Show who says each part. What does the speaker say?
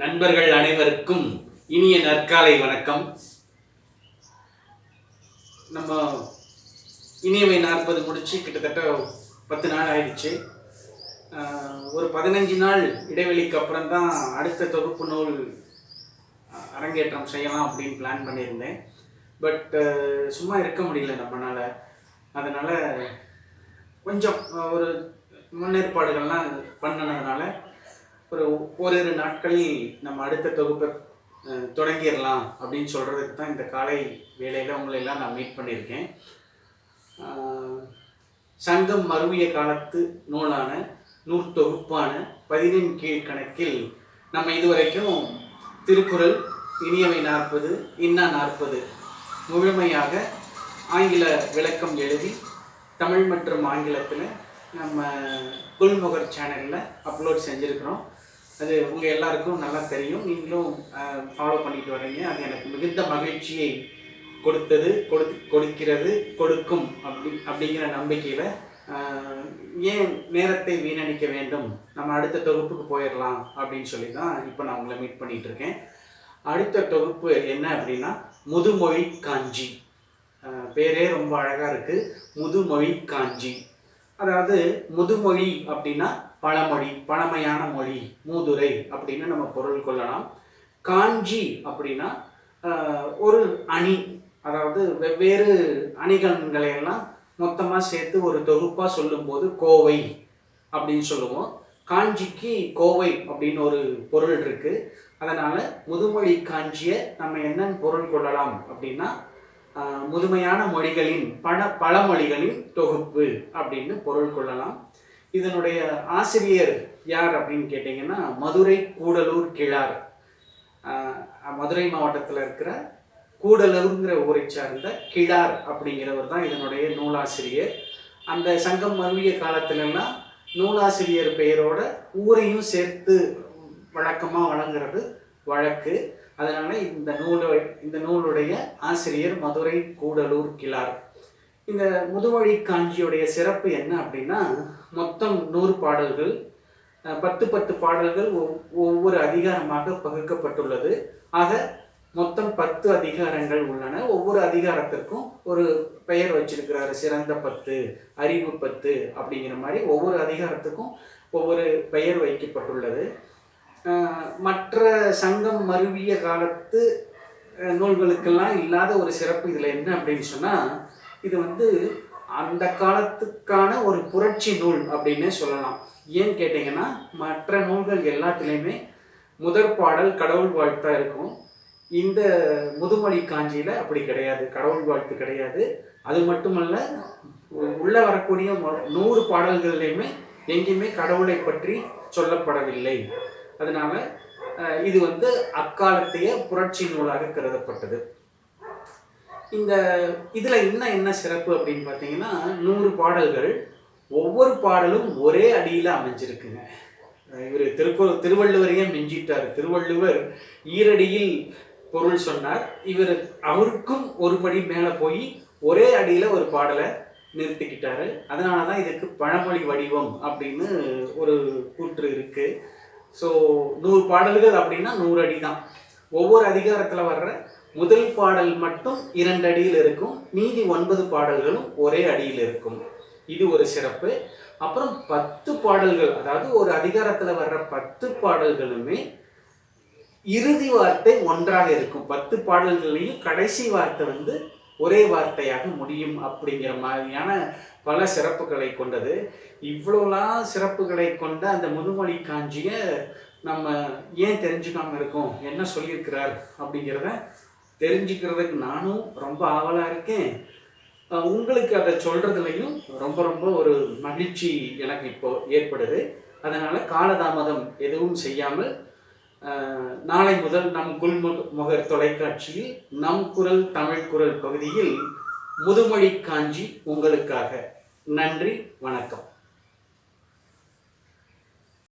Speaker 1: நண்பர்கள் அனைவருக்கும் இனிய நற்காலை வணக்கம். நம்ம இனியவை நாற்பது முடிச்சு கிட்டத்தட்ட பத்து நாள் ஆயிடுச்சு. ஒரு பதினஞ்சு நாள் இடைவெளிக்கு அப்புறம் தான் அடுத்த தொகுப்பு நூல் அரங்கேற்றம் செய்யலாம் அப்படின்னு பிளான் பண்ணியிருந்தேன். பட் சும்மா இருக்க முடியல நம்மளால் அதனால் கொஞ்சம் ஒரு முன்னேற்பாடுகள்லாம் பண்ணினதுனால ஒரு ஓரிரு நாட்களில் நம்ம அடுத்த தொகுப்பை தொடங்கிடலாம் அப்படின்னு சொல்கிறதுக்கு தான் இந்த காலை வேலையில் உங்களை எல்லாம் நான் மீட் பண்ணியிருக்கேன். சங்கம் மருவிய காலத்து நூலான நூற்தொகுப்பான பதினின் கீழ் கணக்கில் நம்ம இதுவரைக்கும் திருக்குறள் இனியவை நாற்பது இன்னா நாற்பது முழுமையாக ஆங்கில விளக்கம் எழுதி தமிழ் மற்றும் ஆங்கிலத்தில் நம்ம குல்முகர் சேனலில் அப்லோட் செஞ்சுருக்கிறோம். அது உங்கள் எல்லாருக்கும் நல்லா தெரியும். நீங்களும் ஃபாலோ பண்ணிட்டு வரீங்க அது எனக்கு மிகுந்த மகிழ்ச்சியை கொடுத்தது கொடு கொடுக்கிறது கொடுக்கும் அப்படி அப்படிங்கிற நம்பிக்கையில் ஏன் நேரத்தை வீணடிக்க வேண்டும்? நம்ம அடுத்த தொகுப்புக்கு போயிடலாம் அப்படின்னு சொல்லி தான் இப்போ நான் உங்களை மீட் பண்ணிகிட்டு இருக்கேன். அடுத்த தொகுப்பு என்ன அப்படின்னா முதுமொழி காஞ்சி. பேரே ரொம்ப அழகாக இருக்குது முதுமொழி காஞ்சி. அதாவது முதுமொழி அப்படின்னா பழமொழி பழமையான மொழி மூதுரை அப்படின்னு நம்ம பொருள் கொள்ளலாம். காஞ்சி அப்படின்னா ஒரு அணி அதாவது வெவ்வேறு அணிகலன்களை எல்லாம் மொத்தமாக சேர்த்து ஒரு தொகுப்பாக சொல்லும்போது கோவை அப்படின்னு சொல்லுவோம். காஞ்சிக்கு கோவை அப்படின்னு ஒரு பொருள் இருக்குது அதனால் முதுமொழி காஞ்சியை நம்ம என்னன்னு பொருள் கொள்ளலாம் அப்படின்னா முதுமையான மொழிகளின் பழ பழமொழிகளின் தொகுப்பு அப்படின்னு பொருள் கொள்ளலாம். இதனுடைய ஆசிரியர் யார் அப்படின்னு கேட்டிங்கன்னா மதுரை கூடலூர் கிழார். மதுரை மாவட்டத்தில் இருக்கிற கூடலூருங்கிற ஊரை சார்ந்த கிழார் அப்படிங்கிறவர் தான் இதனுடைய நூலாசிரியர். அந்த சங்கம் மருவிய காலத்துலலாம் நூலாசிரியர் பெயரோட ஊரையும் சேர்த்து வழக்கமாக வழங்குறது வழக்கு. அதனால் இந்த நூலை இந்த நூலுடைய ஆசிரியர் மதுரை கூடலூர் கிழார். இந்த முதுவழி காஞ்சியுடைய சிறப்பு என்ன அப்படின்னா மொத்தம் நூறு பாடல்கள் பத்து பத்து பாடல்கள் ஒவ்- ஒவ்வொரு அதிகாரமாக பகுக்கப்பட்டுள்ளது. ஆக மொத்தம் பத்து அதிகாரங்கள் உள்ளன. ஒவ்வொரு அதிகாரத்திற்கும் ஒரு பெயர் வச்சிருக்கிறாரு. சிறந்த பத்து அறிவு பத்து அப்படிங்கிற மாதிரி ஒவ்வொரு அதிகாரத்துக்கும் ஒவ்வொரு பெயர் வைக்கப்பட்டுள்ளது. மற்ற சங்கம் மருவிய காலத்து நூல்களுக்கெல்லாம் இல்லாத ஒரு சிறப்பு இதில் என்ன அப்படின்னு சொன்னால் இது வந்து அந்த காலத்துக்கான ஒரு புரட்சி நூல் அப்படின்னே சொல்லலாம். ஏன்னு கேட்டிங்கன்னா மற்ற நூல்கள் எல்லாத்துலேயுமே முதற் பாடல் கடவுள் வாழ்த்தாக இருக்கும். இந்த முதுமொழி காஞ்சியில் அப்படி கிடையாது. கடவுள் வாழ்த்து கிடையாது. அது மட்டுமல்ல உ- உள்ள வரக்கூடிய நூறு பாடல்கள்லையுமே எங்கேயுமே கடவுளை பற்றி சொல்லப்படவில்லை. அதனால இது வந்து அக்காலத்தைய புரட்சி நூலாக கருதப்பட்டது. இந்த இதில் இன்னும் என்ன சிறப்பு அப்படின்னு பார்த்தீங்கன்னா நூறு பாடல்கள் ஒவ்வொரு பாடலும் ஒரே அடியில் அமைஞ்சிருக்குங்க. இவர் திருக்கோ திருவள்ளுவரையே மிஞ்சிட்டார். திருவள்ளுவர் ஈரடியில் பொருள் சொன்னார். இவர் அவருக்கும் ஒரு படி மேலே போய் ஒரே அடியில் ஒரு பாடலை நிறுத்திக்கிட்டாரு. அதனால தான் இதுக்கு பழமொழி வடிவம் அப்படின்னு ஒரு கூற்று இருக்குது ஸோ நூறு பாடல்கள் அப்படின்னா நூறு அடி தான் ஒவ்வொரு அதிகாரத்தில் வர்ற முதல் பாடல் மட்டும் இரண்டு அடியில் இருக்கும். மீதி ஒன்பது பாடல்களும் ஒரே அடியில் இருக்கும். இது ஒரு சிறப்பு. அப்புறம் பத்து பாடல்கள் அதாவது ஒரு அதிகாரத்தில் வர்ற பத்து பாடல்களுமே இறுதி வார்த்தை ஒன்றாக இருக்கும். பத்து பாடல்கள்லையும் கடைசி வார்த்தை வந்து ஒரே வார்த்தையாக முடியும் அப்படிங்கிற மாதிரியான பல சிறப்புகளை கொண்டது. இவ்வளோலாம் சிறப்புகளை கொண்ட அந்த முதுமொழி காஞ்சியை நம்ம ஏன் தெரிஞ்சுக்காம இருக்கோம்? என்ன சொல்லியிருக்கிறார் அப்படிங்கிறத தெரிஞ்சுக்கிறதுக்கு நானும் ரொம்ப ஆவலாக இருக்கேன். உங்களுக்கு அதை சொல்கிறதுலையும் ரொம்ப ரொம்ப ஒரு மகிழ்ச்சி எனக்கு இப்போ ஏற்படுது. அதனால் காலதாமதம் எதுவும் செய்யாமல் நாளை முதல் நம் குல்முக முகர் தொலைக்காட்சியில் நம் குரல் தமிழ் குரல் பகுதியில் முதுமொழி காஞ்சி உங்களுக்காக. நன்றி வணக்கம்.